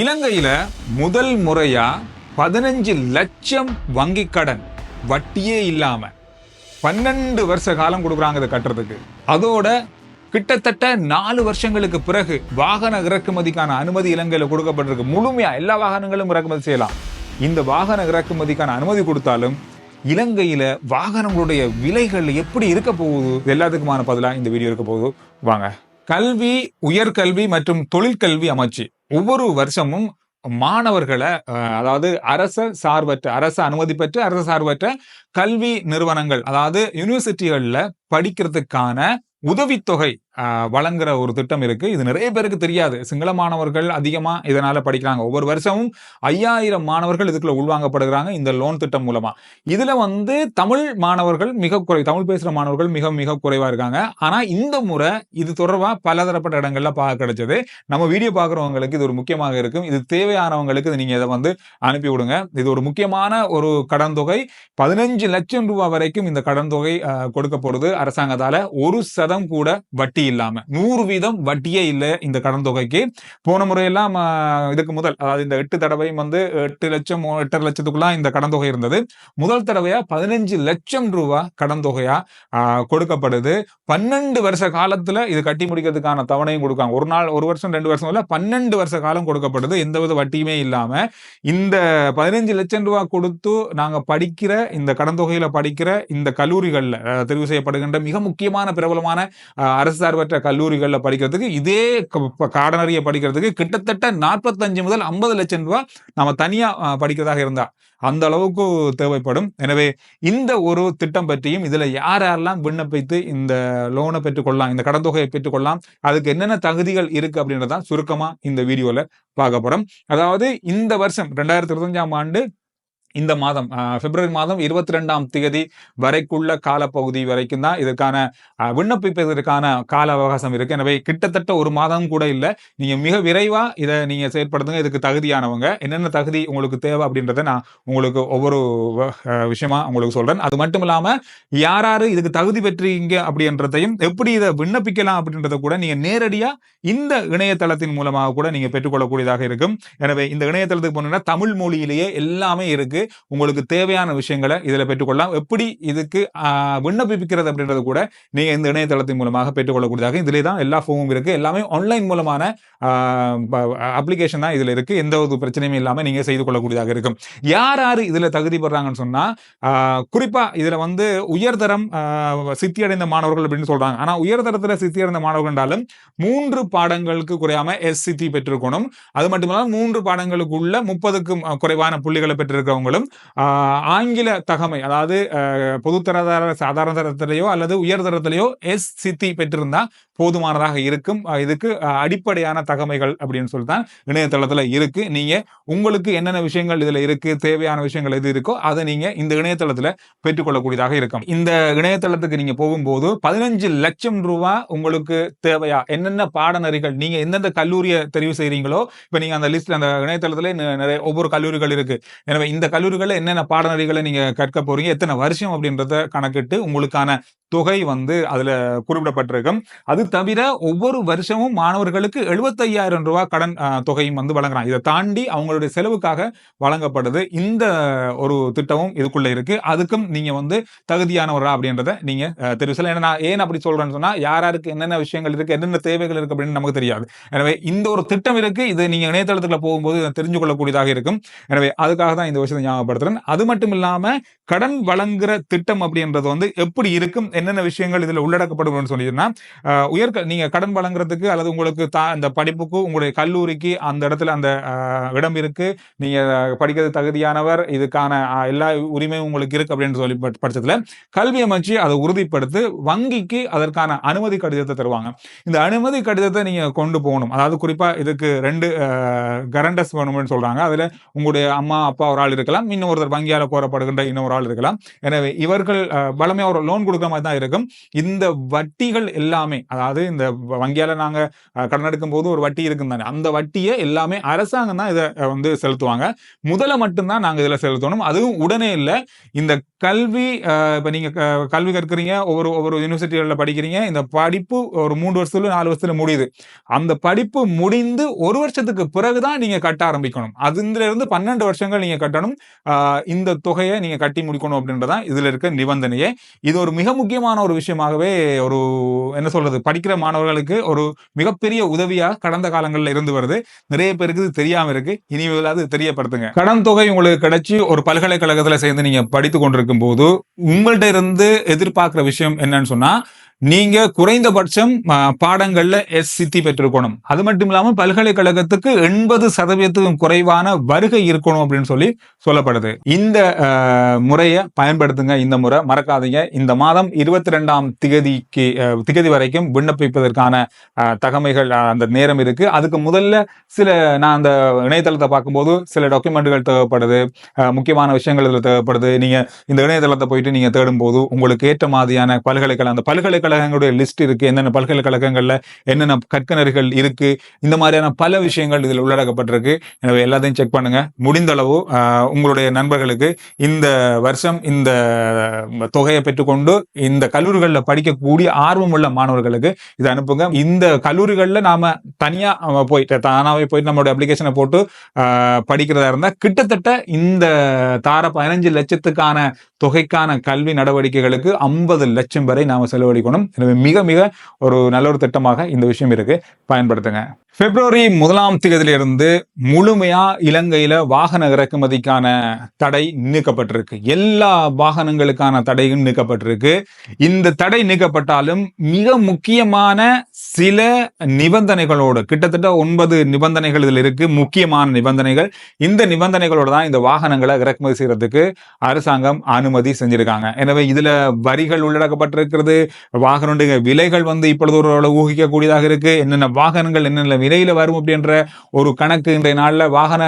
இலங்கையில் முதல் முறையாக பதினஞ்சு லட்சம் வங்கி கடன் வட்டியே இல்லாமல் பன்னெண்டு வருஷ காலம் கொடுக்குறாங்க இதை கட்டுறதுக்கு. அதோட கிட்டத்தட்ட நாலு வருஷங்களுக்கு பிறகு வாகன இறக்குமதிக்கான அனுமதி இலங்கையில் கொடுக்கப்பட்டிருக்கு. முழுமையாக எல்லா வாகனங்களும் இறக்குமதி செய்யலாம். இந்த வாகன இறக்குமதிக்கான அனுமதி கொடுத்தாலும் இலங்கையில் வாகனங்களுடைய விலைகள் எப்படி இருக்க போகுது? எல்லாத்துக்குமான பதிலாக இந்த வீடியோ இருக்க போகுது. வாங்க. கல்வி உயர்கல்வி மற்றும் தொழிற்கல்வி அமைச்சு. ஒவ்வொரு வருஷமும் மாணவர்களை அதாவது அரச சார்பற்ற அரசு அனுமதி பெற்று அரசு சார்பற்ற கல்வி நிறுவனங்கள் அதாவது யூனிவர்சிட்டிகளில் படிக்கிறதுக்கான உதவித்தொகை வழங்குற ஒரு திட்டம் இருக்கு. இது நிறைய பேருக்கு தெரியாது. சிங்கள மாணவர்கள் அதிகமா இதனால படிக்கிறாங்க. ஒவ்வொரு வருஷமும் ஐயாயிரம் மாணவர்கள் இதுக்குள்ள உள்வாங்கப்படுகிறாங்க இந்த லோன் திட்டம் மூலமா. இதுல வந்து தமிழ் மாணவர்கள் மிக குறை தமிழ் பேசுற மாணவர்கள் மிக மிக குறைவா இருக்காங்க. ஆனா இந்த முறை இது தொடர்பா பலதரப்பட்ட இடங்கள்ல பார்க்க கிடைச்சது. நம்ம வீடியோ பார்க்குறவங்களுக்கு இது ஒரு முக்கியமாக இருக்கும். இது தேவையானவங்களுக்கு இது நீங்க இதை வந்து அனுப்பி விடுங்க. இது ஒரு முக்கியமான ஒரு கடன் தொகை. பதினஞ்சு லட்சம் ரூபாய் வரைக்கும் இந்த கடன் தொகை கொடுக்க கொடுக்கப்படுது அரசாங்கத்தால. ஒரு சதம் கூட வட்டி இல்லாம. நூறு வீதம் வட்டியே இல்லை இந்த கடன் தொகைக்கு. போன முறையெல்லாம் இதுக்கு முதல் அதாவது இந்த எட்டு தடவையும் வந்து எட்டு லட்சம் எட்டரை லட்சத்துக்குள்ள இந்த கடன் தொகை இருந்தது. முதல் தடவையா பதினஞ்சு லட்சம் ரூபா கடன் தொகையா கொடுக்கப்படுது. பன்னெண்டு வருஷ காலத்துல இது கட்டி முடிக்கிறதுக்கான தவணையும் கொடுக்காங்க. ஒரு நாள் ஒரு வருஷம் ரெண்டு வருஷம் இல்லை பன்னெண்டு வருஷ காலம் கொடுக்கப்படுது. எந்தவித வட்டியுமே இல்லாம. இந்த பதினஞ்சு லட்சம் ரூபா கொடுத்து நாங்க படிக்கிற இந்த கடன் தொகையில படிக்கிற இந்த கல்லூரிகள்ல தெரிவு செய்யப்படுகின்ற மிக முக்கியமான பிரபலமான அரசு சார்பற்ற கல்லூரிகளில் படிக்கிறதுக்கு இதே காடனரிய படிக்கிறதுக்கு கிட்டத்தட்ட நாற்பத்தஞ்சு முதல் ஐம்பது லட்சம் ரூபாய் நம்ம தனியா படிக்கிறதாக இருந்தா அந்த அளவுக்கு தேவைப்படும். எனவே இந்த ஒரு திட்டம் பற்றியும் இதுல யார் யாரெல்லாம் விண்ணப்பித்து இந்த லோனை பெற்றுக்கொள்ளலாம் இந்த கடன் தொகையை பெற்றுக்கொள்ளலாம் அதுக்கு என்னென்ன தகுதிகள் இருக்கு அப்படின்றதான் சுருக்கமா இந்த வீடியோல பார்க்கப்படும் அதாவது இந்த வருஷம் ரெண்டாயிரத்தி இருபத்தஞ்சாம் ஆண்டு இந்த மாதம் பிப்ரவரி மாதம் இருபத்தி ரெண்டாம் தேதி வரைக்குள்ள காலப்பகுதி வரைக்கும் தான் இதற்கான விண்ணப்பிப்பதற்கான கால அவகாசம் இருக்கு. எனவே கிட்டத்தட்ட ஒரு மாதம் கூட இல்லை. நீங்க மிக விரைவா இதை நீங்க செயற்படுத்துங்க. இதுக்கு தகுதியானவங்க. என்னென்ன தகுதி உங்களுக்கு தேவை அப்படின்றத நான் உங்களுக்கு ஒவ்வொரு விஷயமா உங்களுக்கு சொல்றேன். அது மட்டும் இல்லாம யார் யாரு இதுக்கு தகுதி பெற்றீங்க அப்படின்றதையும் எப்படி இதை விண்ணப்பிக்கலாம் அப்படின்றத கூட நீங்க நேரடியா இந்த இணையதளத்தின் மூலமாக கூட நீங்க பெற்றுக்கொள்ளக்கூடியதாக இருக்கும். எனவே இந்த இணையதளத்துக்கு போனீங்கன்னா தமிழ் மொழியிலேயே எல்லாமே இருக்கு. உங்களுக்கு தேவையான விஷயங்களை இதில் பெற்றுக்கொள்ளலாம். எப்படி இதுக்கு ஆஹ், விண்ணப்பிக்கிறது அப்படின்றது கூட நீங்கள் இந்த இணையதளத்தின் மூலமாக பெற்றுக்கொள்ளக்கூடியதாக இதிலே தான் எல்லா ஃபோமும் இருக்குது எல்லாமே ஆன்லைன் மூலமான அப்ளிகேஷன் தான் இதில் இருக்குது எந்த ஒரு பிரச்சனையும் இல்லாமல் நீங்கள் செய்து கொள்ளக்கூடியதாக இருக்கும். யார் யார் இதில் தகுதி பெறாங்கன்னு சொன்னால் குறிப்பாக இதில் வந்து உயர்தரம் சித்தியடைந்த மாணவர்கள் அப்படின்னு சொல்கிறாங்க ஆனால் உயர்தரத்தில் சித்தியடைந்த மாணவர்கள் என்றாலும் மூன்று பாடங்களுக்கு குறையாம எஸ்சிடி பெற்றிருக்கணும். அது மட்டும் இல்லாமல் மூன்று பாடங்களுக்குள்ள முப்பதுக்கும் குறைவான புள்ளிகளை பெற்றிருக்கிறவங்களும் ஆஹ், ஆங்கில தகமை அதாவது பொதுத்தரதார சாதாரண தரத்திலேயோ அல்லது உயர்தரத்திலேயோ எஸ் சித்தி பெற்றிருந்தா போதுமானதாக இருக்கும். இதுக்கு அடிப்படையான தகமைகள் அப்படின்னு சொல்லி தான் இணையதளத்துல இருக்கு. நீங்க உங்களுக்கு என்னென்ன விஷயங்கள் இதுல இருக்கு தேவையான விஷயங்கள் எது இருக்கோ அதை நீங்க இந்த இணையதளத்துல பெற்றுக்கொள்ளக்கூடியதாக இருக்கும். இந்த இணையதளத்துக்கு நீங்க போகும்போது பதினஞ்சு லட்சம் ரூபா உங்களுக்கு தேவையா? என்னென்ன பாடநெறிகள்? நீங்க எந்தெந்த கல்லூரியை தெரிவு செய்கிறீங்களோ இப்ப நீங்க அந்த லிஸ்ட் அந்த இணையதளத்தில் நிறைய ஒவ்வொரு கல்லூரிகள் இருக்கு. எனவே இந்த கல்லூரிகளில் என்னென்ன பாடநெறிகளை நீங்க கற்க போறீங்க எத்தனை வருஷம் அப்படின்றத கணக்கிட்டு உங்களுக்கான தொகை வந்து அதில் குறிப்பிடப்பட்டிருக்கும். அது தவிர ஒவ்வொரு வருஷமும் மாணவர்களுக்கு எழுபத்தையாயிரம் ரூபாய் கடன் தொகையும் வந்து வழங்குறாங்க. இதை தாண்டி அவங்களுடைய செலவுக்காக வழங்கப்படுது. இந்த ஒரு திட்டமும் இதுக்குள்ளே இருக்கு. அதுக்கும் நீங்கள் வந்து தகுதியானவரா அப்படின்றத நீங்க அஹ், தெரிவு செய்யலாம். ஏன்னா நான் ஏன் அப்படி சொல்கிறேன்னு சொன்னால் யார் யாருக்கு என்னென்ன விஷயங்கள் இருக்குது என்னென்ன தேவைகள் இருக்குது அப்படின்னு நமக்கு தெரியாது. எனவே இந்த ஒரு திட்டம் இருக்கு. இது நீங்கள் இணையதளத்தில் போகும்போது தெரிஞ்சு கொள்ளக்கூடியதாக இருக்கும். எனவே அதுக்காக தான் இந்த விஷயத்தை ஞாபகப்படுத்துகிறேன் அது மட்டும் இல்லாமல் கடன் வழங்குற திட்டம் அப்படின்றது வந்து எப்படி இருக்கும் என்னென்ன விஷயங்கள் இதுல உள்ளடக்கப்படும் சொல்லியிருந்தா அஹ், உயர்க நீங்க கடன் வழங்குறதுக்கு அல்லது உங்களுக்கு தா அந்த படிப்புக்கு உங்களுடைய கல்லூரிக்கு அந்த இடத்துல அந்த இடம் இருக்கு நீங்க படிக்கிறது தகுதியானவர் இதுக்கான எல்லா உரிமையும் உங்களுக்கு இருக்கு அப்படின்னு சொல்லி பட்சத்தில் பட்சத்துல கல்வி அமைச்சு அதை உறுதிப்படுத்தி வங்கிக்கு அதற்கான அனுமதி கடிதத்தை தருவாங்க. இந்த அனுமதி கடிதத்தை நீங்க கொண்டு போகணும். அதாவது குறிப்பா இதுக்கு ரெண்டு கரண்டஸ் வேணும்னு சொல்றாங்க. அதுல உங்களுடைய அம்மா அப்பா ஒரு ஆள் இருக்கலாம். இன்னும் ஒருத்தர் வங்கியால கோரப்படுகின்ற இன்னொரு ஆள் இருக்கலாம். எனவே இவர்கள் அஹ், ஒரு லோன் கொடுக்குற மாதிரி தான் தான் இருக்கும் இந்த வட்டிகள் எல்லாமே அதாவது இந்த வங்கியால நாங்க கடன் எடுக்கும் போது ஒரு வட்டி இருக்கும் தானே அந்த வட்டியை எல்லாமே அரசாங்கம் தான் இதை வந்து செலுத்துவாங்க. முதல்ல மட்டும்தான் நாங்க இதுல செலுத்தணும். அதுவும் உடனே இல்லை இந்த கல்வி அஹ், இப்ப நீங்க கல்வி கற்கிறீங்க ஒவ்வொரு ஒவ்வொரு யூனிவர்சிட்டிகளில் படிக்கிறீங்க இந்த படிப்பு ஒரு மூன்று வருஷத்துல நாலு வருஷத்துல முடியுது. அந்த படிப்பு முடிந்து ஒரு வருஷத்துக்கு பிறகுதான் நீங்க கட்ட ஆரம்பிக்கணும். அதுல இருந்து பன்னெண்டு வருஷங்கள் நீங்க கட்டணும். இந்த தொகையை நீங்க கட்டி முடிக்கணும் அப்படின்றதான் இதுல இருக்க நிபந்தனையே. இது ஒரு மிக முக்கிய முக்கியமான ஒரு விஷயமாகவே ஒரு என்ன சொல்றது படிக்கிற மாணவர்களுக்கு ஒரு மிகப்பெரிய உதவியா கடந்த காலங்களில் இருந்து வருது. நிறைய பேருக்கு இது தெரியாம இருக்கு. இனிமேலாவது தெரியப்படுத்துங்க. கடன் தொகை உங்களுக்கு கிடைச்சி ஒரு பல்கலைக்கழகத்துல சேர்ந்து நீங்க படித்து கொண்டிருக்கும் போது உங்கள்ட்ட இருந்து எதிர்பார்க்கிற விஷயம் என்னன்னு சொன்னா நீங்க குறைந்தபட்சம் பாடங்கள்ல எஸ் சித்தி பெற்றிருக்கணும். அது மட்டும் இல்லாம பல்கலைக்கழகத்துக்கு எண்பது சதவீதத்துக்கும் குறைவான வருகை இருக்கணும் அப்படின்னு சொல்லி சொல்லப்படுது. இந்த முறையை பயன்படுத்துங்க இந்த முறை. மறக்காதீங்க. இந்த மாதம் இருபத்தி ரெண்டாம் திகதிக்கு திகதி வரைக்கும் விண்ணப்பிப்பதற்கான தகமைகள் அந்த நேரம் இருக்கு. அதுக்கு முதல்ல சில நான் அந்த இணையதளத்தை பார்க்கும்போது சில டாக்குமெண்ட்டுகள் தேவைப்படுது. முக்கியமான விஷயங்கள் இதில் தேவைப்படுது. நீங்க இந்த இணையதளத்தை போயிட்டு நீங்க தேடும் போது உங்களுக்கு ஏற்ற மாதிரியான பல்கலைக்கழகம் அந்த பல்கலைக்கழக பல்கலைக்கழகங்களுடைய லிஸ்ட் இருக்கு என்னென்ன பல்கலைக்கழகங்கள்ல என்னென்ன கற்கனர்கள் இருக்கு இந்த மாதிரியான பல விஷயங்கள் இதில் உள்ளடக்கப்பட்டிருக்கு. எனவே எல்லாத்தையும் செக் பண்ணுங்க. முடிந்த அளவு உங்களுடைய நண்பர்களுக்கு இந்த வருஷம் இந்த தொகையை பெற்றுக்கொண்டு இந்த கல்லூரிகளில் படிக்கக்கூடிய ஆர்வம் உள்ள மாணவர்களுக்கு இதை அனுப்புங்க. இந்த கல்லூரிகளில் நாம தனியா போயிட்டு தானாவே போயிட்டு நம்மளுடைய அப்ளிகேஷனை போட்டு படிக்கிறதா இருந்தா கிட்டத்தட்ட இந்த தார பதினஞ்சு லட்சத்துக்கான தொகைக்கான கல்வி நடவடிக்கைகளுக்கு ஐம்பது லட்சம் வரை நாம செலவழிக்கணும். எனவே மிக மிக ஒரு நல்ல ஒரு திட்டமாக இந்த விஷயம் இருக்கு. பயன்படுத்துங்க. பிப்ரவரி முதலாம் தேதியிலிருந்து முழுமையா இலங்கையில வாகன இறக்குமதிக்கான தடை நீக்கப்பட்டிருக்கு. எல்லா வாகனங்களுக்கான தடையும் நீக்கப்பட்டிருக்கு. இந்த தடை நீக்கப்பட்டாலும் மிக முக்கியமான சில நிபந்தனைகளோடு கிட்டத்தட்ட ஒன்பது நிபந்தனைகள் இதில் இருக்கு முக்கியமான நிபந்தனைகள். இந்த நிபந்தனைகளோட தான் இந்த வாகனங்களை இறக்குமதி செய்யறதுக்கு அரசாங்கம் அனுமதி செஞ்சிருக்காங்க. எனவே இதுல வரிகள் உள்ளடக்கப்பட்டிருக்கிறது. வாகனங்களுடைய விலைகள் வந்து இப்பொழுது ஒரு ஊகிக்கக்கூடியதாக இருக்கு. என்னென்ன வாகனங்கள் என்னென்ன விலையில வரும் அப்படின்ற ஒரு கணக்கு இன்றைய நாள்ல வாகன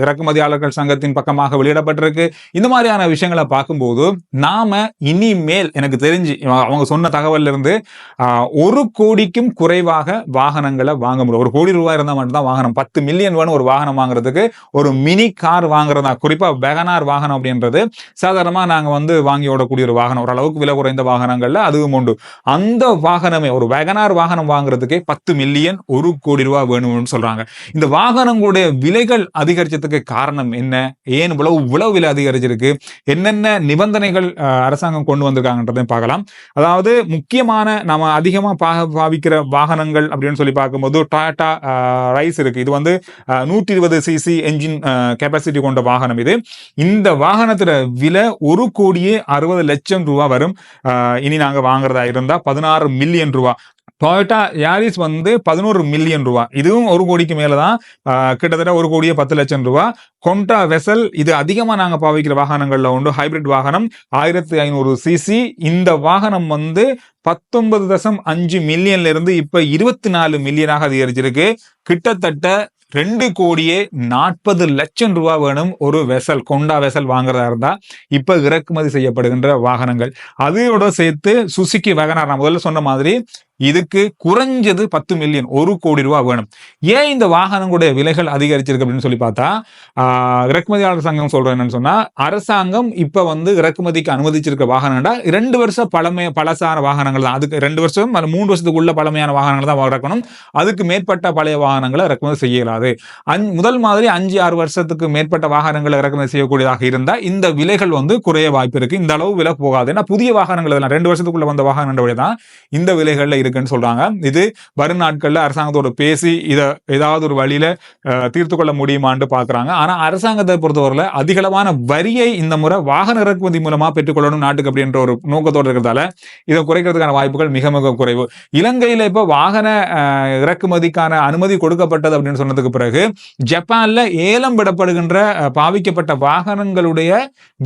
இறக்குமதியாளர்கள் சங்கத்தின் பக்கமாக வெளியிடப்பட்டிருக்கு. இந்த மாதிரியான விஷயங்களை பார்க்கும்போது நாம இனிமேல் எனக்கு தெரிஞ்சு அவங்க சொன்ன தகவல்ல இருந்து ஆஹ், ஒரு கோடிக்கும் குறைவாக வாகனங்களை வாங்க முடியும். ஒரு கோடி ரூபாய் இருந்தால் மட்டும்தான் வாகனம். பத்து மில்லியன் வேணும் ஒரு வாகனம் வாங்குறதுக்கு ஒரு மினி கார் வாங்குறதா குறிப்பா வெகனார் வாகனம் அப்படின்றது சாதாரணமா நாங்க வந்து வாங்கி ஓடக்கூடிய ஒரு வாகனம். ஓரளவுக்கு விலை குறைந்த வாகனங்கள்ல அதுவும் உண்டு. அந்த வாகனமே ஒரு வெகனார் வாகனம் வாங்குறதுக்கே பத்து மில்லியன் ஒரு கோடி ரூபாய் வேணும்னு சொல்றாங்க. இந்த வாகனங்களுடைய விலைகள் அதிகரிச்சதுக்கு காரணம் என்ன? ஏன் இவ்வளவு இவ்வளவு விலை அதிகரிச்சிருக்கு? என்னென்ன நிபந்தனைகள் அஹ், அரசாங்கம் கொண்டு வந்திருக்காங்கன்றதையும் பார்க்கலாம். அதாவது முக்கியமான நாம அதிகமா பா பாவிக்கிற வாகனங்கள் அப்படின்னு சொல்லி பார்க்கும்போது டாடா ரைஸ் இருக்கு. இது வந்து நூற்றி இருபது சிசி என்ஜின் கெப்பாசிட்டி கொண்ட வாகனம் இது. இந்த வாகனத்தோட விலை ஒரு கோடியே அறுபது லட்சம் ரூபா வரும். இனி நாங்க வாங்குறதா இருந்தா பதினாறு மில்லியன் ரூபா. டொயோட்டா யாரிஸ் வந்து பதினோரு மில்லியன் ரூபா. இதுவும் ஒரு கோடிக்கு மேலதான். கிட்டத்தட்ட ஒரு கோடியே பத்து லட்சம் ரூபா. கொண்டா வெசல் இது அதிகமா நாங்க பாவிக்கிற வாகனங்கள்ல உண்டு. ஹைபிரிட் வாகனம் ஆயிரத்தி ஐநூறு சிசி இந்த வாகனம் வந்து பத்தொன்பது தசம் அஞ்சு மில்லியன்ல இருந்து இப்ப இருபத்தி நாலு மில்லியனாக அதிகரிச்சிருக்கு. கிட்டத்தட்ட ரெண்டு கோடியே நாற்பது லட்சம் ரூபா வேணும் ஒரு வெசல் கொண்டா வெசல் வாங்குறதா இருந்தா இப்ப இறக்குமதி செய்யப்படுகின்ற வாகனங்கள். அதையோட சேர்த்து சுசுகி வேகனார் நான் முதல்ல சொன்ன மாதிரி இதுக்கு குறைஞ்சது பத்து மில்லியன் ஒரு கோடி ரூபா வேணும். ஏன் இந்த வாகனங்களுடைய விலைகள் அதிகரிச்சிருக்கு அப்படின்னு சொல்லி பார்த்தா இறக்குமதியாளர் சங்கம் சொல்றேன் என்னன்னு சொன்னா அரசாங்கம் இப்ப வந்து இறக்குமதிக்கு அனுமதிச்சிருக்க வாகனம்டா ரெண்டு வருஷம் பழமை பழசான வாகனங்கள் தான். அதுக்கு ரெண்டு வருஷம் மூணு வருஷத்துக்குள்ள பழமையான வாகனங்கள் தான் இறக்கணும். அதுக்கு மேற்பட்ட பழைய வாகனங்களை இறக்குமதி செய்ய இயலாது முதல் மாதிரி அஞ்சு ஆறு வருஷத்துக்கு மேற்பட்ட வாகனங்களை இறக்குமதி செய்யக்கூடியதாக இருந்தா இந்த விலைகள் வந்து குறைய வாய்ப்பு இருக்கு. இந்த அளவு விலை போகாது. ஏன்னா புதிய வாகனங்கள் இதெல்லாம் ரெண்டு வருஷத்துக்குள்ள வந்த வாகனங்கள் தான் இந்த விலைகள்ல இருக்குன்னு சொல்றாங்க. இது வரும் நாட்கள்ல அரசாங்கத்தோட பேசி இதை ஏதாவது ஒரு வழியில தீர்த்து கொள்ள முடியுமான்னு பாக்குறாங்க. ஆனா அரசாங்கத்தை பொறுத்தவரையில அதிகளவான வரியை இந்த முறை வாகன இறக்குமதி மூலமா பெற்றுக்கொள்ளணும் நாட்டுக்கு அப்படின்ற ஒரு நோக்கத்தோடு இருக்கிறதால இதை குறைக்கிறதுக்கான வாய்ப்புகள் மிக மிக குறைவு. இலங்கையில இப்ப வாகன இறக்குமதிக்கான அனுமதி கொடுக்கப்பட்டது அப்படின்னு சொன்னதுக்கு பிறகு ஜப்பான்ல ஏலம் விடப்படுகின்ற பாவிக்கப்பட்ட வாகனங்களுடைய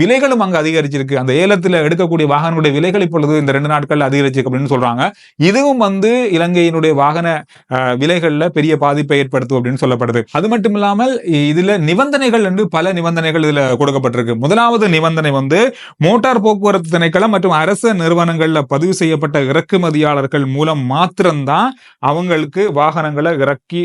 விலைகளும் அங்கு அதிகரிச்சிருக்கு. அந்த ஏலத்தில் எடுக்கக்கூடிய வாகனங்களுடைய விலைகள் இப்பொழுது இந்த ரெண்டு நாட்கள் அதிகரிச்சிருக்கு அப்படின்னு சொல்றாங்க. இதுவும் இதுவும் வந்து இலங்கையினுடைய வாகன விலைகளில் பெரிய பாதிப்பை ஏற்படுத்தும் அப்படின்னு சொல்லப்படுது. அது மட்டும் இல்லாமல் இதுல நிபந்தனைகள் என்று பல நிபந்தனைகள் இதுல கொடுக்கப்பட்டிருக்கு. முதலாவது நிபந்தனை வந்து மோட்டார் போக்குவரத்து திணைக்களம் மற்றும் அரசு நிறுவனங்கள்ல பதிவு செய்யப்பட்ட இறக்குமதியாளர்கள் மூலம் மாத்திரம்தான் அவங்களுக்கு வாகனங்களை இறக்கி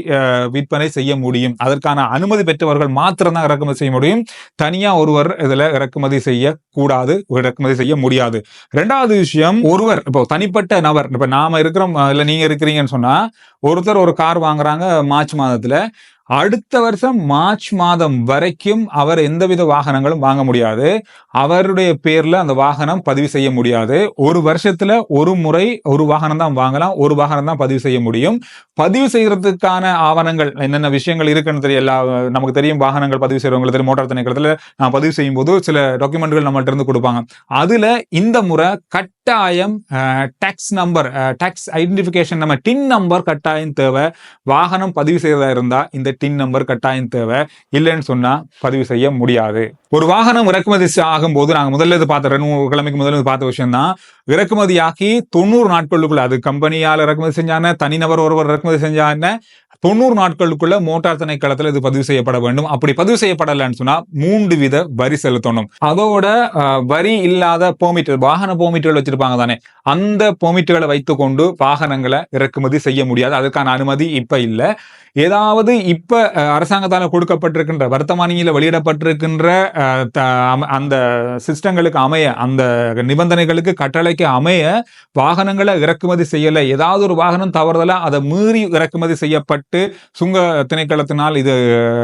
விற்பனை செய்ய முடியும். அதற்கான அனுமதி பெற்றவர்கள் மாத்திரம்தான் இறக்குமதி செய்ய முடியும். தனியா ஒருவர் இதுல இறக்குமதி செய்ய கூடாது இறக்குமதி செய்ய முடியாது. ரெண்டாவது விஷயம் ஒருவர் இப்போ தனிப்பட்ட நபர் இப்ப நாம இருக்கிற இல்ல நீங்க இருக்கிறீங்கன்னு சொன்னா ஒருத்தர் ஒரு கார் வாங்குறாங்க மார்ச் மாதத்துல. அடுத்த வருஷம் மார்ச் மாதம் வரைக்கும் அவர் எந்தவித வாகனங்களும் வாங்க முடியாது. அவருடைய பேர்ல அந்த வாகனம் பதிவு செய்ய முடியாது. ஒரு வருஷத்துல ஒரு முறை ஒரு வாகனம் தான் வாங்கலாம். ஒரு வாகனம் தான் பதிவு செய்ய முடியும். பதிவு செய்யறதுக்கான ஆவணங்கள் என்னென்ன விஷயங்கள் இருக்குன்னு தெரியும் எல்லா நமக்கு தெரியும் வாகனங்கள் பதிவு செய்யறவங்களுக்கு தெரியும். மோட்டார் திணைக்களத்துல நான் பதிவு செய்யும் போது சில டாக்குமெண்ட்கள் நம்மள்ட்ட இருந்து கொடுப்பாங்க. அதுல இந்த முறை கட்டாயம் டேக்ஸ் நம்பர் டேக்ஸ் ஐடென்டிஃபிகேஷன் நம்ம டின் நம்பர் கட்டாயம் தேவை. வாகனம் பதிவு செய்யறதா இருந்தா இந்த டின் நம்பர் கட்டாயம் தேவை. இல்லைன்னு சொன்னா பதிவு செய்ய முடியாது. ஒரு வாகனம் இறக்குமதி ஆகும்போது நாங்கள் முதல்ல இது பார்த்த ரெண்டு மூணு கிழமைக்கு முதல்ல பார்த்த விஷயம் தான் இறக்குமதியாக்கி தொண்ணூறு நாட்களுக்குள்ள அது கம்பெனியால் இறக்குமதி செஞ்சான தனிநபர் ஒருவர் இறக்குமதி செஞ்சான தொண்ணூறு நாட்களுக்குள்ள மோட்டார் திணைக்களத்தில் இது பதிவு செய்யப்பட வேண்டும். அப்படி பதிவு செய்யப்படலைன்னு சொன்னா மூன்று வித வரி செலுத்தணும். அதோட வரி இல்லாத போமிட்டர் வாகன பெர்மிட்டுகள் வச்சிருப்பாங்க தானே அந்த பெர்மிட்டுகளை வைத்துக்கொண்டு வாகனங்களை இறக்குமதி செய்ய முடியாது. அதுக்கான அனுமதி இப்ப இல்லை. ஏதாவது இப்ப அரசாங்கத்தால் கொடுக்கப்பட்டிருக்கின்ற வர்த்தமானியில் வெளியிடப்பட்டிருக்கின்ற அஹ், த- அம- அந்த சிஸ்டங்களுக்கு அமைய அந்த நிபந்தனைகளுக்கு கட்டளைக்கு அமைய வாகனங்களை இறக்குமதி செய்யல ஏதாவது ஒரு வாகனம் தவறுதலா அதை மீறி இறக்குமதி செய்யப்பட்டு சுங்க திணைக்களத்தினால் இது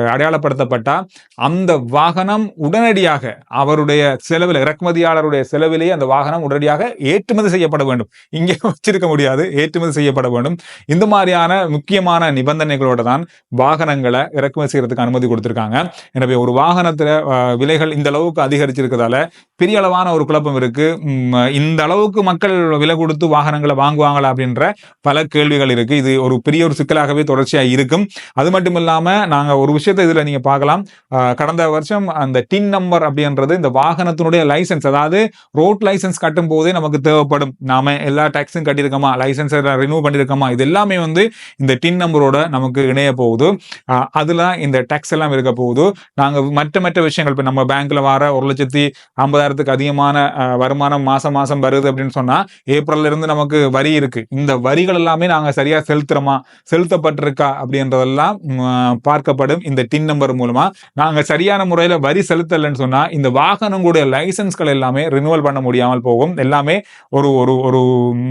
அடையாளப்படுத்தப்பட்டா அந்த வாகனம் உடனடியாக அவருடைய செலவில் இறக்குமதியாளருடைய செலவிலேயே அந்த வாகனம் உடனடியாக ஏற்றுமதி செய்யப்பட வேண்டும். இங்கே வச்சிருக்க முடியாது ஏற்றுமதி செய்யப்பட வேண்டும். இந்த மாதிரியான முக்கியமான நிபந்தனைகளோட தான் வாகனங்களை இறக்குமதி செய்யறதுக்கு அனுமதி கொடுத்திருக்காங்க. எனவே ஒரு வாகனத்துல விலைகள் இந்த அளவுக்கு அதிகரிச்சிருக்கிறதால பெரிய அளவான ஒரு குழப்பம் இருக்கு. இந்த அளவுக்கு மக்கள் விலை கொடுத்து வாகனங்களை வாங்குவாங்களா அப்படின்ற பல கேள்விகள் இருக்கு. இது ஒரு பெரிய ஒரு சிக்கலாகவே தொடர்ச்சியா இருக்கும். அது மட்டும் இல்லாம நாங்க ஒரு விஷயத்தை இதுல நீங்க பார்க்கலாம். கடந்த வருஷம் அந்த டின் நம்பர் அப்படின்றது இந்த வாகனத்தினுடைய லைசென்ஸ் அதாவது ரோட் லைசென்ஸ் கட்டும் போதே நமக்கு தேவைப்படும். நாம எல்லா டாக்ஸும் கட்டியிருக்கோமா? Licence renew பண்ணியிருக்கோமா? இது எல்லாமே வந்து இந்த டின் நம்பரோட நமக்கு இணைய போகுது. அஹ், அதுல இந்த டேக்ஸ் எல்லாம் இருக்க போகுது. நாங்க மற்ற மற்ற விஷயங்கள் இப்ப நம்ம பேங்க்ல வர ஒரு லட்சத்தி ஐம்பதாயிரத்துக்கு அதிகமான வருமானம் மாசம் மாசம் வருது அப்படின்னு சொன்னா ஏப்ரல்ல இருந்து நமக்கு வரி இருக்கு. இந்த வரிகள் எல்லாமே நாங்க சரியா செலுத்துறோமா? செலுத்தப்பட்டிருக்கா? அப்படின்றதெல்லாம் பார்க்கப்படும். இந்த டின் நம்பர் மூலமா நாங்க சரியான முறையில வரி செலுத்தலைன்னு சொன்னா இந்த வாகனங்களுடைய லைசன்ஸ்கள் எல்லாமே ரினுவல் பண்ண முடியாமல் போகும். எல்லாமே ஒரு ஒரு ஒரு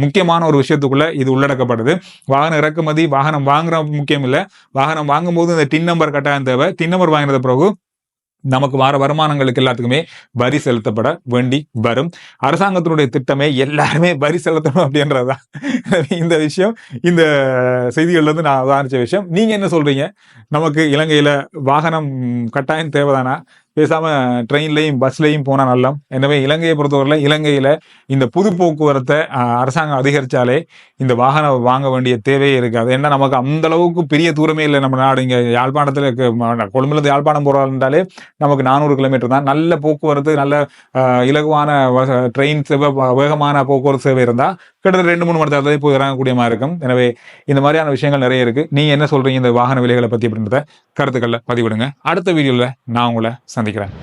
முக்கியமான ஒரு விஷயத்துக்குள்ள இது உள்ளடக்கப்படுது. வாகன இறக்குமதி வாகனம் வாங்குற முக்கியம் இல்லை. வாகனம் வாங்கும்போது இந்த டின் நம்பர் கட்டாயம் தேவை. டின் நம்பர் வாங்கினது பிறகு நமக்கு வர வருமானங்களுக்கு எல்லாத்துக்குமே வரி செலுத்தப்பட வேண்டி வரும். அரசாங்கத்தினுடைய திட்டமே எல்லாருமே வரி செலுத்தணும் அப்படின்றதுதான். இந்த விஷயம் இந்த செய்திகள்ல இருந்து நான் உதாரிச்ச விஷயம். நீங்க என்ன சொல்றீங்க? நமக்கு இலங்கையில வாகனம் கட்டாயம் தேவைதானா? பேசாமல் ட்ரெயின்லையும் பஸ்லையும் போனால் நல்லம். எனவே இலங்கையை பொறுத்தவரையில இலங்கையில் இந்த புது போக்குவரத்தை அரசாங்கம் அதிகரிச்சாலே இந்த வாகனம் வாங்க வேண்டிய தேவையே இருக்காது. ஏன்னா நமக்கு அந்த அளவுக்கு பெரிய தூரமே இல்லை. நம்ம நாடு இங்கே யாழ்ப்பாணத்தில் கொழும்புலேருந்து யாழ்ப்பாணம் போறாருந்தாலே நமக்கு நானூறு கிலோமீட்டர் தான். நல்ல போக்குவரத்து நல்ல இலகுவான ட்ரெயின் சேவை வேகமான போக்குவரத்து சேவை இருந்தால் கிட்டத்தட்ட ரெண்டு மூணு மணி நேரத்தை போய் இறங்கக்கூடிய மாதிரி இருக்கும். எனவே இந்த மாதிரியான விஷயங்கள் நிறைய இருக்கு. நீங்க என்ன சொல்றீங்க இந்த வாகன விலைகளை பத்தி அப்படின்றத கருத்துக்களை பதிவிடுங்க. அடுத்த வீடியோல நான் உங்களை சந்திக்கிறேன்.